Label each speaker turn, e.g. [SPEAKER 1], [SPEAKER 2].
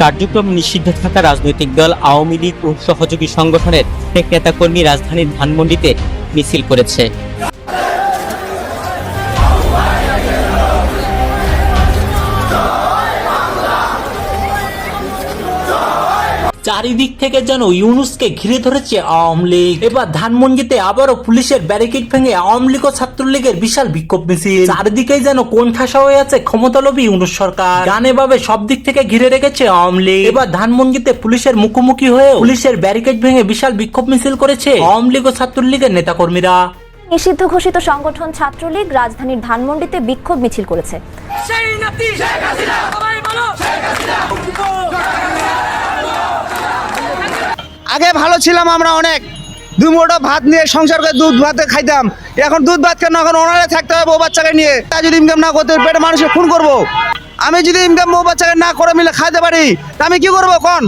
[SPEAKER 1] কার্যক্রম নিষিদ্ধ থাকা রাজনৈতিক দল আওয়ামী লীগ ও সহযোগী সংগঠনের এক নেতাকর্মী রাজধানীর ধানমন্ডিতে মিছিল করেছে।
[SPEAKER 2] চারিদিক থেকে যেন ইউনুসকে ঘিরে ধরেছে আওয়ামী লীগ। এবার ধানমন্ডিতে আবারও পুলিশের ব্যারিকেড ভেঙে আওয়ামী লীগ ও ছাত্রলীগের বিশাল বিক্ষোভ মিছিল। চারিদিকেই যেন কোণঠাসা হয়ে আছে ক্ষমতালোভী ইউনুস সরকার। গানে ভাবে সব দিক থেকে ঘিরে রেখেছে আওয়ামী লীগ। এবার ধানমন্ডিতে পুলিশের মুখোমুখি হয়ে পুলিশের ব্যারিকেড ভেঙে বিশাল বিক্ষোভ মিছিল করেছে আওয়ামী লীগ ও ছাত্রলীগের নেতাকর্মীরা।
[SPEAKER 3] নিষিদ্ধ ঘোষিত সংগঠন ছাত্রলীগ রাজধানীর ধানমন্ডিতে বিক্ষোভ মিছিল করেছে।
[SPEAKER 4] আগে ভালো ছিলাম আমরা অনেক। দু মোটো ভাত নিয়ে সংসার করে দুধ ভাত খাইতাম। এখন দুধ ভাত কেন? এখন ওনারে থাকতে হবে বউ বাচ্চাকে নিয়ে। তা যদি ইনকাম না করতে পেটে মানুষকে খুন করব। আমি যদি ইনকাম বউ বাচ্চাকে না করে মিলে খাইতে পারি, তা আমি কি করব কোন